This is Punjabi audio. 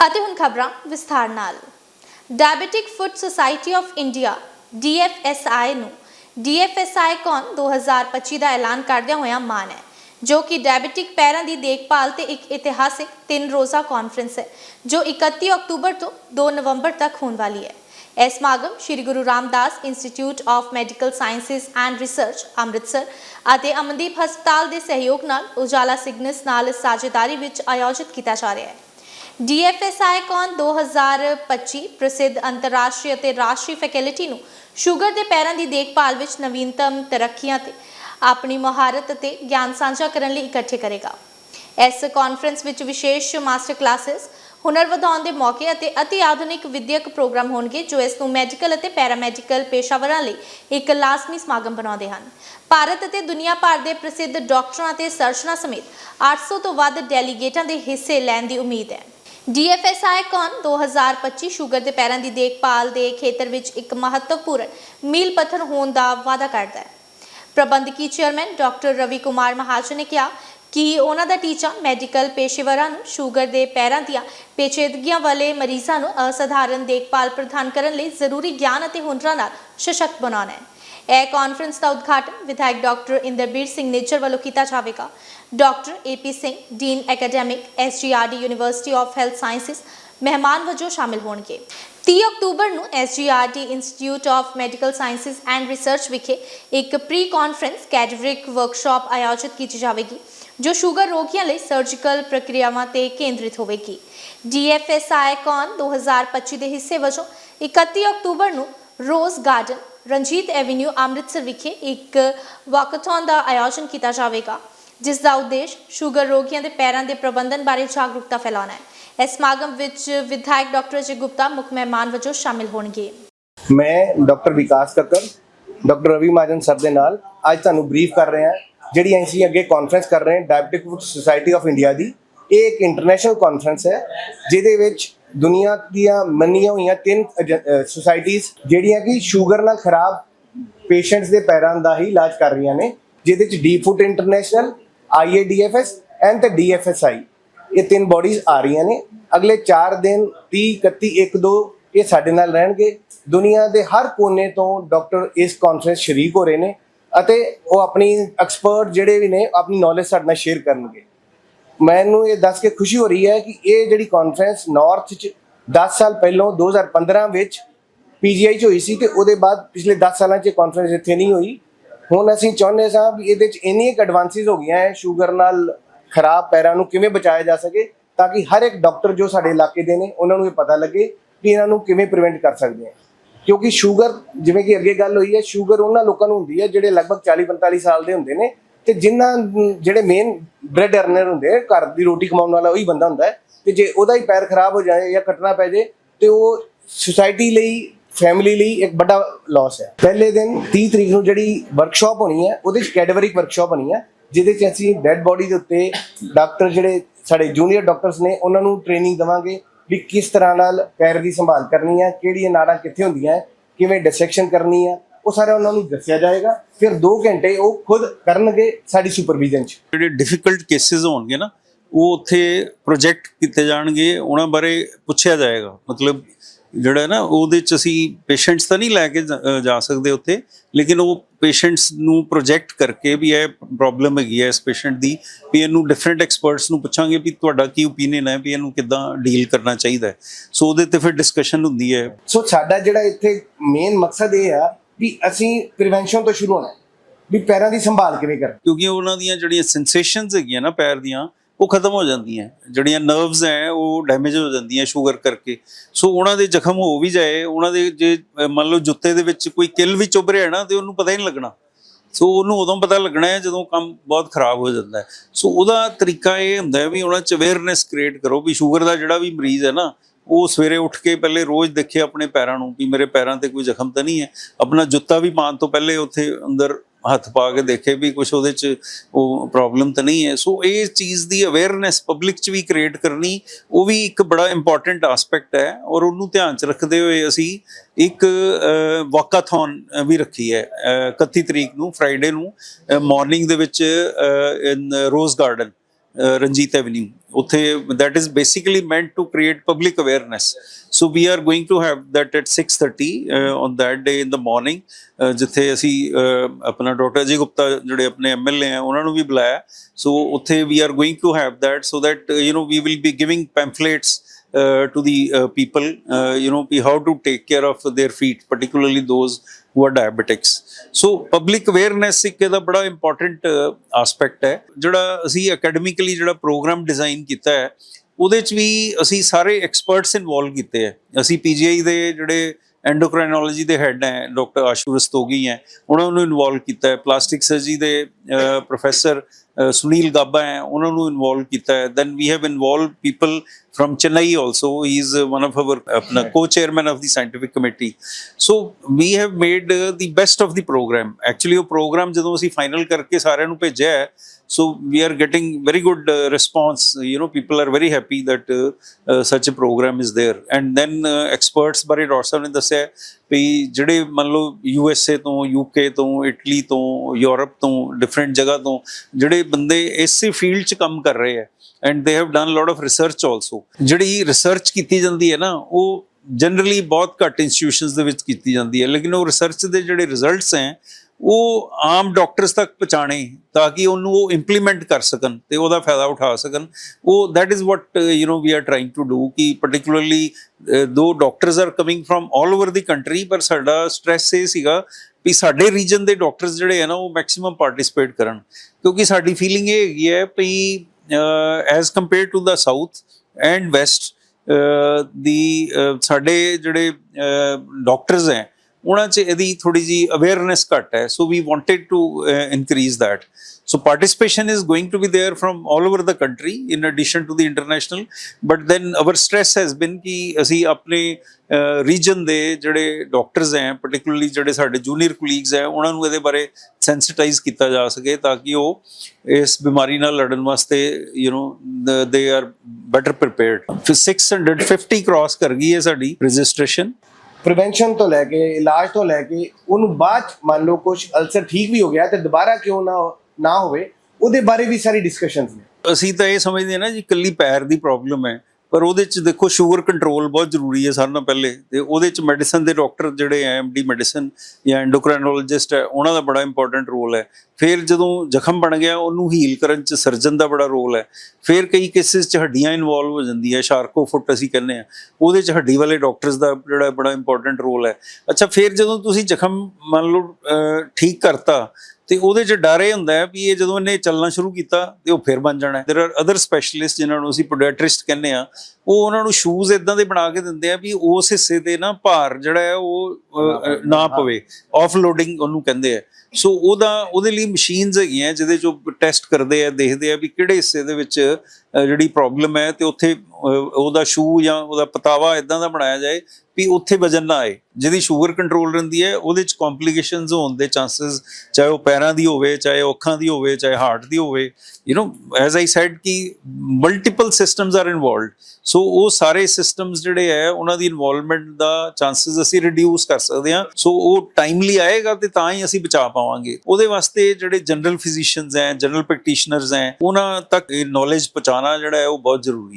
ਅਤੇ ਹੁਣ ਖਬਰਾਂ ਵਿਸਥਾਰ ਨਾਲ। Diabetic food society of India DFSI ਨੂੰ DFSI ਕੌਨ 2025 ਦਾ ਐਲਾਨ ਕਰਦਿਆਂ ਹੋਇਆ ਮਾਨ ਹੈ, ਜੋ ਕਿ ਡਾਇਬੀਟਿਕ ਪੈਰਾਂ ਦੀ ਦੇਖਭਾਲ ਤੇ ਇੱਕ ਇਤਿਹਾਸਿਕ ਤਿੰਨ ਰੋਜ਼ਾ ਕਾਨਫਰੰਸ ਹੈ, ਜੋ 31 ਅਕਤੂਬਰ ਤੋਂ 2 ਨਵੰਬਰ ਤੱਕ ਹੋਣ ਵਾਲੀ ਹੈ। ਇਹ ਸਮਾਗਮ Shri Guru Ramdas institute of medical sciences and research Amritsar ਅਤੇ ਅਮਨਦੀਪ ਹਸਪਤਾਲ ਦੇ ਸਹਿਯੋਗ ਨਾਲ ਉਜਾਲਾ ਸਿਗਨਸ ਨਾਲ ਸਾਝੇਦਾਰੀ ਵਿੱਚ ਆਯੋਜਿਤ ਕੀਤਾ ਜਾ ਰਿਹਾ ਹੈ। DFSI ਕੌਨ 2025 ਪ੍ਰਸਿੱਧ ਅੰਤਰਰਾਸ਼ਟਰੀ ਅਤੇ ਰਾਸ਼ਟਰੀ ਫੈਕਲਟੀ ਨੂੰ ਸ਼ੂਗਰ ਦੇ ਪੈਰਾਂ ਦੀ ਦੇਖਭਾਲ ਵਿੱਚ ਨਵੀਨਤਮ ਤਰੱਕੀਆਂ ਤੇ ਆਪਣੀ ਮਹਾਰਤ ਅਤੇ ਗਿਆਨ ਸਾਂਝਾ ਕਰਨ ਲਈ ਇਕੱਠੇ ਕਰੇਗਾ। ਇਸ ਕਾਨਫਰੰਸ ਵਿੱਚ ਵਿਸ਼ੇਸ਼ ਮਾਸਟਰ ਕਲਾਸਿਸ ਹੁਨਰ ਵਧਾਉਣ ਦੇ ਮੌਕੇ ਅਤੇ ਅਤੀ ਆਧੁਨਿਕ ਵਿਦਿਅਕ ਪ੍ਰੋਗਰਾਮ ਹੋਣਗੇ, ਜੋ ਇਸ ਨੂੰ ਮੈਡੀਕਲ ਅਤੇ ਪੈਰਾਮੈਡੀਕਲ ਪੇਸ਼ਾਵਰਾਂ ਲਈ ਇੱਕ ਲਾਜ਼ਮੀ ਸਮਾਗਮ ਬਣਾਉਂਦੇ ਹਨ। ਭਾਰਤ ਅਤੇ ਦੁਨੀਆ ਭਰ ਦੇ ਪ੍ਰਸਿੱਧ ਡਾਕਟਰਾਂ ਅਤੇ ਸਰਜਨਾਂ ਸਮੇਤ 800 ਤੋਂ ਵੱਧ ਡੈਲੀਗੇਟਾਂ ਦੇ ਹਿੱਸੇ ਲੈਣ ਦੀ ਉਮੀਦ ਹੈ। DFSI ਕੌਨ 2025 ਸ਼ੂਗਰ ਦੇ ਪੈਰਾਂ ਦੀ ਦੇਖਭਾਲ ਦੇ ਖੇਤਰ ਵਿੱਚ ਇੱਕ ਮਹੱਤਵਪੂਰਨ ਮੀਲ ਪੱਥਰ ਹੋਣ ਦਾ ਵਾਅਦਾ ਕਰਦਾ ਹੈ। ਪ੍ਰਬੰਧਕੀ ਚੇਅਰਮੈਨ ਡਾਕਟਰ ਰਵੀ ਕੁਮਾਰ ਮਹਾਜਨ ਨੇ ਕਿਹਾ ਕਿ ਉਹਨਾਂ ਦਾ ਟੀਚਾ ਮੈਡੀਕਲ ਪੇਸ਼ੇਵਰਾਂ ਨੂੰ ਸ਼ੂਗਰ ਦੇ ਪੈਰਾਂ ਦੀਆਂ ਪੇਚੀਦਗੀਆਂ ਵਾਲੇ ਮਰੀਜ਼ਾਂ ਨੂੰ ਅਸਾਧਾਰਨ ਦੇਖਭਾਲ ਪ੍ਰਦਾਨ ਕਰਨ ਲਈ ਜ਼ਰੂਰੀ ਗਿਆਨ ਅਤੇ ਹੁਨਰਾਂ ਨਾਲ ਸਸ਼ਕਤ ਬਣਾਉਣਾ ਹੈ। ਇਹ ਕਾਨਫਰੰਸ ਦਾ ਉਦਘਾਟਨ ਵਿਧਾਇਕ ਡਾਕਟਰ ਇੰਦਰਬੀਰ ਸਿੰਘ ਨੇਚਰ ਵੱਲੋਂ ਕੀਤਾ ਜਾਵੇਗਾ। Doctor AP Singh dean academic SGRD university of health sciences ਮਹਿਮਾਨ ਵਜੋਂ ਸ਼ਾਮਿਲ ਹੋਣਗੇ। 30 ਅਕਤੂਬਰ ਨੂੰ SGRT institute of medical sciences and research ਵਿਖੇ ਇੱਕ ਪ੍ਰੀ ਕਾਨਫਰੰਸ ਕੈਡਵਰਿਕ ਵਰਕਸ਼ਾਪ ਆਯੋਜਿਤ ਕੀਤੀ ਜਾਵੇਗੀ, ਜੋ ਸ਼ੂਗਰ ਰੋਗੀਆਂ ਲਈ ਸਰਜੀਕਲ ਪ੍ਰਕਿਰਿਆਵਾਂ ਤੇ ਕੇਂਦਰਿਤ ਹੋਵੇਗੀ। DFSI ਕੌਨ 2025 ਦੇ ਹਿੱਸੇ ਵਜੋਂ 31 ਅਕਤੂਬਰ ਨੂੰ rose garden Ranjit avenue Amritsar ਵਿਖੇ ਇੱਕ ਵਾਕਥੌਨ ਦਾ ਆਯੋਜਨ ਕੀਤਾ ਜਾਵੇਗਾ, ਜਿਸ ਦਾ ਉਦੇਸ਼ ਸ਼ੂਗਰ ਰੋਗੀਆਂ ਦੇ ਪੈਰਾਂ ਦੇ ਪ੍ਰਬੰਧਨ ਬਾਰੇ ਜਾਗਰੂਕਤਾ ਫੈਲਾਉਣਾ ਹੈ। ਇਸ ਸਮਾਗਮ ਵਿੱਚ ਵਿਧਾਇਕ ਡਾਕਟਰ ਅਜੇ ਗੁਪਤਾ, ਮੁੱਖ ਮਹਿਮਾਨ ਵਜੋਂ ਸ਼ਾਮਿਲ ਹੋਣਗੇ। ਮੈਂ doctor Vikas Kakkar doctor Ravi Majan sir ਦੇ ਨਾਲ ਅੱਜ ਤੁਹਾਨੂੰ ਬਰੀਫ ਕਰ ਰਹੇ ਹਾਂ, ਜਿਹੜੀ ਅਸੀਂ ਅੱਗੇ ਕਾਨਫਰੰਸ ਕਰ ਰਹੇ ਹਾਂ diabetic food society of India ਦੀ। ਇਹ ਇੱਕ ਇੰਟਰਨੈਸ਼ਨਲ ਕਾਨਫਰੰਸ ਹੈ, ਜਿਹਦੇ ਵਿੱਚ ਦੁਨੀਆ ਦੀਆਂ ਮੰਨੀਆਂ ਹੋਈਆਂ ਤਿੰਨ ਸੁਸਾਇਟੀਆਂ ਜਿਹੜੀਆਂ ਕਿ ਸ਼ੂਗਰ ਨਾਲ ਖਰਾਬ ਪੇਸ਼ੈਂਟਸ ਦੇ ਪੈਰਾਂ ਦਾ ਹੀ ਇਲਾਜ ਕਰ ਰਹੀਆਂ ਨੇ, ਜਿਹਦੇ 'ਚ D food international IADFS and ਤੇ ਡੀਐਫਐਸਆਈ ਇਹ ਤਿੰਨ ਬਾਡੀਜ਼ ਆ ਰਹੀਆਂ ਨੇ। ਅਗਲੇ 4 ਦਿਨ 30 31 1 2 ਇਹ ਸਾਡੇ ਨਾਲ ਰਹਿਣਗੇ। ਦੁਨੀਆ ਦੇ ਹਰ ਕੋਨੇ ਤੋਂ ਡਾਕਟਰ ਇਸ ਕਾਨਫਰੰਸ ਸ਼ਰੀਕ ਹੋ ਰਹੇ ਨੇ ਅਤੇ ਉਹ ਆਪਣੀ ਐਕਸਪਰਟ ਜਿਹੜੇ ਵੀ ਨੇ, ਆਪਣੀ ਨੌਲੇਜ ਸਾਡੇ ਨਾਲ ਸ਼ੇਅਰ ਕਰਨਗੇ। ਮੈਨੂੰ ਇਹ ਦੱਸ ਕੇ ਖੁਸ਼ੀ ਹੋ ਰਹੀ ਹੈ ਕਿ ਇਹ ਜਿਹੜੀ ਕਾਨਫਰੰਸ ਨਾਰਥ ਚ 10 ਸਾਲ ਪਹਿਲਾਂ 2015 ਵਿੱਚ ਪੀਜੀਆਈ ਚ ਹੋਈ ਸੀ ਤੇ ਉਹਦੇ ਬਾਅਦ ਪਿਛਲੇ 10 ਸਾਲਾਂ ਚ ਕਾਨਫਰੰਸ ਇੱਥੇ ਨਹੀਂ ਹੋਈ। ਹੁਣ ਅਸੀਂ ਚਾਹੁੰਦੇ ਸਾਂ ਵੀ ਇਹਦੇ ਚ ਇੰਨੀਆਂ ਐਡਵਾਂਸਿਸ ਹੋ ਗਈਆਂ ਹੈ ਸ਼ੂਗਰ ਨਾਲ ਖਰਾਬ ਪੈਰਾਂ ਨੂੰ ਕਿਵੇਂ ਬਚਾਇਆ ਜਾ ਸਕੇ ਤਾਂ ਕਿ ਹਰ ਇੱਕ ਡਾਕਟਰ ਜੋ ਸਾਡੇ ਇਲਾਕੇ ਦੇ ਨੇ, ਉਹਨਾਂ ਨੂੰ ਇਹ ਪਤਾ ਲੱਗੇ ਕਿ ਇਹਨਾਂ ਨੂੰ ਕਿਵੇਂ ਪ੍ਰੀਵੈਂਟ ਕਰ ਸਕਦੇ ਹਾਂ। ਕਿਉਂਕਿ ਸ਼ੂਗਰ ਜਿਵੇਂ ਕਿ ਅੱਗੇ ਗੱਲ ਹੋਈ ਹੈ ਸ਼ੂਗਰ ਉਹਨਾਂ ਲੋਕਾਂ ਨੂੰ ਹੁੰਦੀ ਹੈ ਜਿਹੜੇ ਲਗਭਗ 40 45 ਸਾਲ ਦੇ ਹੁੰਦੇ ਨੇ ਤੇ ਜਿਨ੍ਹਾਂ ਜਿਹੜੇ ਮੇਨ ਬ੍ਰੈਡ ਅਰਨਰ ਹੁੰਦੇ ਆ, ਘਰ ਦੀ ਰੋਟੀ ਕਮਾਉਣ ਵਾਲਾ ਉਹੀ ਬੰਦਾ ਹੁੰਦਾ ਹੈ। ਤੇ ਜੇ ਉਹਦਾ ਹੀ ਪੈਰ ਖਰਾਬ ਹੋ ਜਾਏ ਜਾਂ ਕੱਟਣਾ ਪੈ ਜੇ ਤੇ ਉਹ ਸੁਸਾਇਟੀ ਲਈ ਫੈਮਿਲੀ ਲਈ ਇੱਕ ਵੱਡਾ ਲਾਸ ਹੈ। ਪਹਿਲੇ ਦਿਨ 30 ਤਰੀਕ ਨੂੰ ਜਿਹੜੀ ਵਰਕਸ਼ਾਪ ਹੋਣੀ ਹੈ ਉਹਦੇ ਚ ਕੈਡਵਰਿਕ ਵਰਕਸ਼ਾਪ ਹੋਣੀ ਹੈ ਜਿਹਦੇ ਚ ਅਸੀਂ ਡੈੱਡ ਬੋਡੀ ਦੇ ਉੱਤੇ ਡਾਕਟਰ ਜਿਹੜੇ ਸਾਡੇ ਜੂਨੀਅਰ ਡਾਕਟਰਸ ਨੇ ਉਹਨਾਂ ਨੂੰ ਟ੍ਰੇਨਿੰਗ ਦਵਾਂਗੇ ਵੀ ਕਿਸ ਤਰ੍ਹਾਂ ਨਾਲ ਪੈਰ ਦੀ ਸੰਭਾਲ ਕਰਨੀ ਹੈ ਕਿਹੜੀਆਂ ਨਾੜਾਂ ਕਿੱਥੇ ਹੁੰਦੀਆਂ ਹੈ ਕਿਵੇਂ ਡਿਸੈਕਸ਼ਨ ਕਰਨੀ ਹੈ ਉਹ ਸਾਰਾ ਉਹਨਾਂ ਨੂੰ ਦੱਸਿਆ ਜਾਏਗਾ। ਫਿਰ 2 ਘੰਟੇ ਉਹ ਖੁਦ ਕਰਨਗੇ ਸਾਡੀ ਸੁਪਰਵਿਜ਼ਨ 'ਚ। ਜਿਹੜੇ ਡਿਫਿਕਲਟ ਕੇਸਿਸ ਹੋਣਗੇ ਨਾ ਉਹ ਉੱਥੇ ਪ੍ਰੋਜੈਕਟ ਕੀਤੇ ਜਾਣਗੇ ਉਹਨਾਂ ਬਾਰੇ ਪੁੱਛਿਆ ਜਾਏਗਾ। ਮਤਲਬ ਜਿਹੜਾ ਨਾ ਉਹਦੇ ਚ ਅਸੀਂ ਪੇਸ਼ੈਂਟਸ ਤਾਂ ਨਹੀਂ ਲੈ ਕੇ ਜਾ- ਸਕਦੇ ਉੱਥੇ ਲੇਕਿਨ ਉਹ ਪੇਸ਼ੈਂਟਸ ਨੂੰ ਪ੍ਰੋਜੈਕਟ ਕਰਕੇ ਵੀ ਇਹ ਪ੍ਰੋਬਲਮ ਹੈਗੀ ਹੈ ਇਸ ਪੇਸ਼ੈਂਟ ਦੀ ਵੀ ਇਹਨੂੰ ਡਿਫਰੈਂਟ ਐਕਸਪਰਟਸ ਨੂੰ ਪੁੱਛਾਂਗੇ ਵੀ ਤੁਹਾਡਾ ਕੀ ਓਪੀਨੀਅਨ ਹੈ ਵੀ ਇਹਨੂੰ ਕਿੱਦਾਂ ਡੀਲ ਕਰਨਾ ਚਾਹੀਦਾ ਸੋ ਉਹਦੇ ਤੇ ਫਿਰ ਡਿਸਕਸ਼ਨ ਹੁੰਦੀ ਹੈ। ਸੋ ਸਾਡਾ ਜਿਹੜਾ ਇੱਥੇ ਮੇਨ ਮਕਸਦ ਇਹ ਆ ਵੀ ਅਸੀਂ ਪ੍ਰੀਵੈਂਸ਼ਨ ਤੋਂ ਸ਼ੁਰੂ ਹੋਣਾ ਵੀ ਪੈਰਾਂ ਦੀ ਸੰਭਾਲ ਕਿਵੇਂ ਕਰ। ਕਿਉਂਕਿ ਉਹਨਾਂ ਦੀਆਂ ਜਿਹੜੀਆਂ ਸੈਂਸੇਸ਼ਨਸ ਹੈਗੀਆਂ ਨਾ ਪੈਰ ਦੀਆਂ, ਉਹ ਖਤਮ ਹੋ ਜਾਂਦੀਆਂ ਜਿਹੜੀਆਂ ਨਰਵਸ ਹੈ, ਉਹ ਡੈਮੇਜ ਹੋ ਜਾਂਦੀਆਂ ਸ਼ੂਗਰ ਕਰਕੇ। ਸੋ ਉਹਨਾਂ ਦੇ ਜ਼ਖਮ ਹੋ ਵੀ ਜਾਏ, ਉਹਨਾਂ ਦੇ ਜੇ ਮੰਨ ਲਓ ਜੁੱਤੇ ਦੇ ਵਿੱਚ ਕੋਈ ਕਿੱਲ ਵੀ ਚੁੱਭ ਰਿਹਾ ਨਾ, ਤੇ ਉਹਨੂੰ ਪਤਾ ਹੀ ਨਹੀਂ ਲੱਗਣਾ। ਸੋ ਉਹਨੂੰ ਉਦੋਂ ਪਤਾ ਲੱਗਣਾ ਹੈ ਜਦੋਂ ਕੰਮ ਬਹੁਤ ਖਰਾਬ ਹੋ ਜਾਂਦਾ ਹੈ। ਸੋ ਉਹਦਾ ਤਰੀਕਾ ਇਹ ਹੁੰਦਾ ਹੈ ਵੀ ਉਹਨਾਂ ਚ ਅਵੇਅਰਨੈਸ ਕ੍ਰੀਏਟ ਕਰੋ ਵੀ ਸ਼ੂਗਰ ਦਾ ਜਿਹੜਾ ਵੀ ਮਰੀਜ਼ ਹੈ ਨਾ ਉਹ ਸਵੇਰੇ ਉੱਠ ਕੇ ਪਹਿਲੇ ਰੋਜ਼ ਦੇਖੇ ਆਪਣੇ ਪੈਰਾਂ ਨੂੰ ਵੀ ਮੇਰੇ ਪੈਰਾਂ ਤੇ ਕੋਈ ਜ਼ਖਮ ਤਾਂ ਨਹੀਂ ਹੈ। ਆਪਣਾ ਜੁੱਤਾ ਵੀ ਪਾਉਣ ਤੋਂ ਪਹਿਲੇ ਉੱਥੇ ਅੰਦਰ ਹੱਥ ਪਾ ਕੇ ਦੇਖੇ ਵੀ ਕੁਝ ਉਹਦੇ ਚ ਉਹ ਪ੍ਰੋਬਲਮ ਤਾਂ ਨਹੀਂ ਹੈ। ਸੋ ਇਹ ਚੀਜ਼ ਦੀ ਅਵੇਅਰਨੈਸ ਪਬਲਿਕ ਚ ਵੀ ਕ੍ਰੀਏਟ ਕਰਨੀ, ਉਹ ਵੀ ਇੱਕ ਬੜਾ ਇੰਪੋਰਟੈਂਟ ਐਸਪੈਕਟ ਹੈ ਔਰ ਉਹਨੂੰ ਧਿਆਨ ਚ ਰੱਖਦੇ ਹੋਏ ਅਸੀਂ ਇੱਕ ਵਾਕਾਥੌਨ ਵੀ ਰੱਖੀ ਹੈ ਅਹ 31 ਤਰੀਕ ਨੂੰ ਫਰਾਈਡੇ ਨੂੰ ਮਾਰਨਿੰਗ ਦੇ ਵਿੱਚ ਰੋਜ਼ ਗਾਰਡਨ ਰਣਜੀਤ ਐਵਨਿਊ ਉੱਥੇ that is basically meant to create public awareness so we are going to have that at 6:30 uh, on that day in the morning uh, ਜਿੱਥੇ ਅਸੀਂ uh, ਆਪਣਾ ਡਾਕਟਰ ਅਜੇ ਗੁਪਤਾ ਜਿਹੜੇ ਆਪਣੇ ਐਮਐਲਏ ਆ ਉਹਨਾਂ ਨੂੰ ਵੀ ਬੁਲਾਇਆ ਸੋ ਉੱਥੇ we are going to have that so that uh, you know we will be giving pamphlets uh, to the uh, people uh, you know we how to take care of their feet particularly those who are diabetics. So public awareness ਇੱਕ ਇਹਦਾ ਬੜਾ ਇੰਪੋਰਟੈਂਟ ਐਸਪੈਕਟ ਹੈ ਜਿਹੜਾ ਅਸੀਂ ਅਕੈਡਮਿਕਲੀ ਜਿਹੜਾ ਪ੍ਰੋਗਰਾਮ ਡਿਜ਼ਾਈਨ ਕੀਤਾ ਹੈ ਉਹਦੇ ਚ ਵੀ ਅਸੀਂ ਸਾਰੇ ਐਕਸਪਰਟਸ ਇਨਵੋਲਵ ਕੀਤੇ ਹੈ ਅਸੀਂ ਪੀਜੀਆਈ ਦੇ ਜਿਹੜੇ ਐਂਡੋਕ੍ਰਾਈਨੋਲੋਜੀ ਦੇ ਹੈੱਡ ਹੈ ਡਾਕਟਰ ਆਸ਼ੂ ਰਸਤੋਗੀ ਹੈ ਉਹਨਾਂ ਨੂੰ ਇਨਵੋਲਵ ਕੀਤਾ ਹੈ ਪਲਾਸਟਿਕ ਸਰਜਰੀ ਦੇ ਪ੍ਰੋਫੈਸਰ ਸੁਨੀਲ ਗਾਬਾ ਹੈ ਉਹਨਾਂ ਨੂੰ ਇਨਵੋਲਵ ਕੀਤਾ ਹੈ then we have involve people from Chennai also. He is uh, one of our uh, co-chairman of the scientific committee. So we have made uh, the best of the program. Actually, ਉਹ program ਜਦੋਂ ਅਸੀਂ final ਕਰਕੇ ਸਾਰਿਆਂ ਨੂੰ ਭੇਜਿਆ ਹੈ so we are getting very good uh, response. You know, people are very happy that uh, uh, such a program is there. And then uh, experts ਬਾਰੇ ਡਾਕਟਰ ਸਾਹਿਬ ਨੇ ਦੱਸਿਆ ਵੀ ਜਿਹੜੇ ਮੰਨ ਲਓ ਯੂ ਐੱਸ ਏ ਤੋਂ ਯੂਕੇ ਤੋਂ ਇਟਲੀ ਤੋਂ ਯੂਰਪ ਤੋਂ ਡਿਫਰੈਂਟ ਜਗ੍ਹਾ ਤੋਂ ਜਿਹੜੇ ਬੰਦੇ ਇਸੇ ਫੀਲਡ 'ਚ ਕੰਮ ਕਰ ਰਹੇ ਹੈ and they have done lot of research also ਜਿਹੜੀ ਰਿਸਰਚ ਕੀਤੀ ਜਾਂਦੀ ਹੈ ਨਾ ਉਹ ਜਨਰਲੀ ਬਹੁਤ ਘੱਟ ਇੰਸਟੀਟਿਊਸ਼ਨਸ ਦੇ ਵਿੱਚ ਕੀਤੀ ਜਾਂਦੀ ਹੈ ਲੇਕਿਨ ਉਹ ਰਿਸਰਚ ਦੇ ਜਿਹੜੇ ਰਿਜ਼ਲਟਸ ਹੈ ਉਹ ਆਮ ਡਾਕਟਰਸ ਤੱਕ ਪਹੁੰਚਾਣੇ ਤਾਂ ਕਿ ਉਹਨੂੰ ਉਹ ਇੰਪਲੀਮੈਂਟ ਕਰ ਸਕਣ ਤੇ ਉਹਦਾ ਫਾਇਦਾ ਉਠਾ ਸਕਣ। ਉਹ, that is what you you we are are do do ਕਿ particularly ਦੋ though are coming coming from over the country ਪਰ ਸਾਡਾ ਸਟ੍ਰੈਸ ਇਹ ਸੀਗਾ ਵੀ ਸਾਡੇ ਰੀਜਨ ਦੇ ਡਾਕਟਰਸ ਜਿਹੜੇ ਆ ਨਾ, ਉਹ ਮੈਕਸਿਮਮ ਪਾਰਟਿਸਿਪੇਟ ਕਰਨ। ਕਿਉਂਕਿ ਸਾਡੀ ਫੀਲਿੰਗ ਇਹ ਹੈਗੀ ਹੈ ਵੀ as compare to the south and west ਦੀ ਸਾਡੇ ਜਿਹੜੇ ਡਾਕਟਰਸ ਹੈ ਉਹਨਾਂ 'ਚ ਇਹਦੀ ਥੋੜੀ ਜੀ ਅਵੇਅਰਨੈਸ ਘੱਟ ਹੈ so we wanted to increase that. So participation is going to be there from all over the country in addition to the international, but then our stress has been ਕਿ ਅਸੀਂ ਆਪਣੇ ਰੀਜਨ ਦੇ ਜਿਹੜੇ ਡਾਕਟਰਸ ਹੈ ਪਾਰਟਿਕੂਲਰਲੀ ਜਿਹੜੇ ਸਾਡੇ ਜੂਨੀਅਰ ਕੁਲੀਗਸ ਹੈ, ਉਹਨਾਂ ਨੂੰ ਇਹਦੇ ਬਾਰੇ ਸੈਂਸਿਟਾਈਜ਼ ਕੀਤਾ ਜਾ ਸਕੇ ਤਾਂ ਕਿ ਉਹ ਇਸ ਬਿਮਾਰੀ ਨਾਲ ਲੜਨ ਵਾਸਤੇ you know they are better prepared 650 cross ਕਰ ਗਈ ਹੈ ਸਾਡੀ ਰਜਿਸਟ੍ਰੇਸ਼ਨ ਪ੍ਰੀਵੈਂਸ਼ਨ ਤੋਂ ਲੈ ਕੇ, ਇਲਾਜ ਤੋਂ ਲੈ ਕੇ, ਉਹਨੂੰ ਬਾਅਦ ਮੰਨ ਲਓ ਕੁਝ ਅਲਸਰ ਠੀਕ ਵੀ ਹੋ ਗਿਆ ਤੇ ਦੁਬਾਰਾ ਕਿਉਂ ਨਾ ਨਾ ਹੋਵੇ, ਉਹਦੇ ਬਾਰੇ ਵੀ ਸਾਰੀ ਡਿਸਕਸ਼ਨਸ ਨੇ। ਅਸੀਂ ਤਾਂ ਇਹ ਸਮਝਦੇ ਹਾਂ ਨਾ ਜੀ ਕੱਲੀ ਪੈਰ ਦੀ ਪ੍ਰੋਬਲਮ ਹੈ। ਪਰ ਉਹਦੇ ਚ ਦੇਖੋ ਸ਼ੂਗਰ ਕੰਟਰੋਲ ਬਹੁਤ ਜ਼ਰੂਰੀ ਹੈ ਸਾਰਿਆਂ ਨਾਲੋਂ ਪਹਿਲੇ। ਤੇ ਉਹਦੇ ਚ ਮੈਡੀਸਨ ਦੇ ਡਾਕਟਰ ਜਿਹੜੇ ਐ ਐਮਡੀ ਮੈਡੀਸਨ ਜਾਂ ਐਂਡੋਕ੍ਰਾਈਨੋਲੋਜਿਸਟ ਹੈ, ਉਹਨਾਂ ਦਾ ਬੜਾ ਇੰਪੋਰਟੈਂਟ ਰੋਲ ਹੈ। ਫਿਰ ਜਦੋਂ ਜ਼ਖਮ ਬਣ ਗਿਆ, ਉਹਨੂੰ ਹੀਲ ਕਰਨ ਚ ਸਰਜਨ ਦਾ ਬੜਾ ਰੋਲ ਹੈ। ਫਿਰ ਕਈ ਕੇਸਿਸ ਚ ਹੱਡੀਆਂ ਇਨਵੋਲਵ ਹੋ ਜਾਂਦੀਆਂ ਸ਼ਾਰਕੋ ਫੁੱਟ ਅਸੀਂ ਕਹਿੰਦੇ ਆ। ਉਹਦੇ ਚ ਹੱਡੀ ਵਾਲੇ ਡਾਕਟਰਸ ਦਾ ਜਿਹੜਾ ਬੜਾ ਇੰਪੋਰਟੈਂਟ ਰੋਲ ਹੈ। ਅੱਛਾ, ਫਿਰ ਜਦੋਂ ਤੁਸੀਂ ਜ਼ਖਮ ਮੰਨ ਲਓ ਠੀਕ ਕਰਤਾ ਤੇ ਉਹਦੇ ਚ ਡਰ ਇਹ ਹੁੰਦਾ ਹੈ ਵੀ ਇਹ ਜਦੋਂ ਇਹਨੇ ਚੱਲਣਾ ਸ਼ੁਰੂ ਕੀਤਾ ਤੇ ਉਹ ਫਿਰ ਬਣ ਜਾਣਾ देयर आर ਅਦਰ ਸਪੈਸ਼ਲਿਸਟ ਜਿਨ੍ਹਾਂ ਨੂੰ ਅਸੀਂ ਪੋਡੀਆਟ੍ਰਿਸਟ ਕਹਿੰਦੇ ਆ ਉਹ ਉਹਨਾਂ ਨੂੰ ਸ਼ੂਜ਼ ਇਦਾਂ ਦੇ ਬਣਾ ਕੇ ਦਿੰਦੇ ਆ ਵੀ ਉਸ ਹਿੱਸੇ ਤੇ ਨਾ ਭਾਰ ਜਿਹੜਾ ਹੈ ਉਹ ਅ, ਅ, ਨਾ ਪਵੇ ਆਫ ਲੋਡਿੰਗ ਉਹਨੂੰ ਕਹਿੰਦੇ ਆ ਸੋ ਉਹਦਾ, ਉਹਦੇ ਲਈ ਮਸ਼ੀਨਸ ਹੈਗੀਆਂ, ਜਿਹਦੇ ਚੋਂ ਟੈਸਟ ਕਰਦੇ ਆ, ਦੇਖਦੇ ਆ ਵੀ ਕਿਹੜੇ ਹਿੱਸੇ ਦੇ ਵਿੱਚ ਜਿਹੜੀ ਪ੍ਰੋਬਲਮ ਹੈ ਤੇ ਉੱਥੇ ਉਹਦਾ ਸ਼ੂ ਜਾਂ ਉਹਦਾ ਪਤਾਵਾ ਇਦਾਂ ਦਾ ਬਣਾਇਆ ਜਾਏ ਵੀ ਉੱਥੇ ਵਜਨ ਨਾ ਆਏ। ਜਿਹਦੀ ਸ਼ੂਗਰ ਕੰਟਰੋਲ ਰਹਿੰਦੀ ਹੈ, ਉਹਦੇ ਚ ਕੰਪਲਿਕੇਸ਼ਨਸ ਹੋਣ ਦੇ ਚਾਂਸਸ ਚਾਹੇ ਉਹ ਪੈਰਾਂ ਦੀ ਹੋਵੇ, ਚਾਹੇ ਉਹ ਅੱਖਾਂ ਦੀ ਹੋਵੇ, ਚਾਹੇ ਹਾਰਟ ਦੀ ਹੋਵੇ you know as I said ਕਿ multiple systems are involved so ਉਹ ਸਾਰੇ ਸਿਸਟਮਸ ਜਿਹੜੇ ਹੈ, ਉਹਨਾਂ ਦੀ ਇਨਵੋਲਵਮੈਂਟ ਦਾ ਚਾਂਸਸ ਅਸੀਂ ਰਿਡਿਊਸ ਕਰ ਸਕਦੇ ਹਾਂ। ਸੋ ਉਹ ਟਾਈਮਲੀ ਆਏਗਾ ਤੇ ਤਾਂ ਹੀ ਅਸੀਂ ਬਚਾ ਪਾਵਾਂਗੇ। ਉਹਦੇ ਵਾਸਤੇ ਜਿਹੜੇ ਜਨਰਲ ਫਿਜ਼ੀਸ਼ੀਅਨਸ ਹੈ ਜਨਰਲ ਪ੍ਰੈਕਟੀਸ਼ਨਰਸ ਹੈ ਉਹਨਾਂ ਤੱਕ ਇਹ ਨੌਲੇਜ ਪਹੁੰਚਾਉਣਾ ਜਿਹੜਾ ਹੈ ਉਹ ਬਹੁਤ ਜ਼ਰੂਰੀ ਹੈ।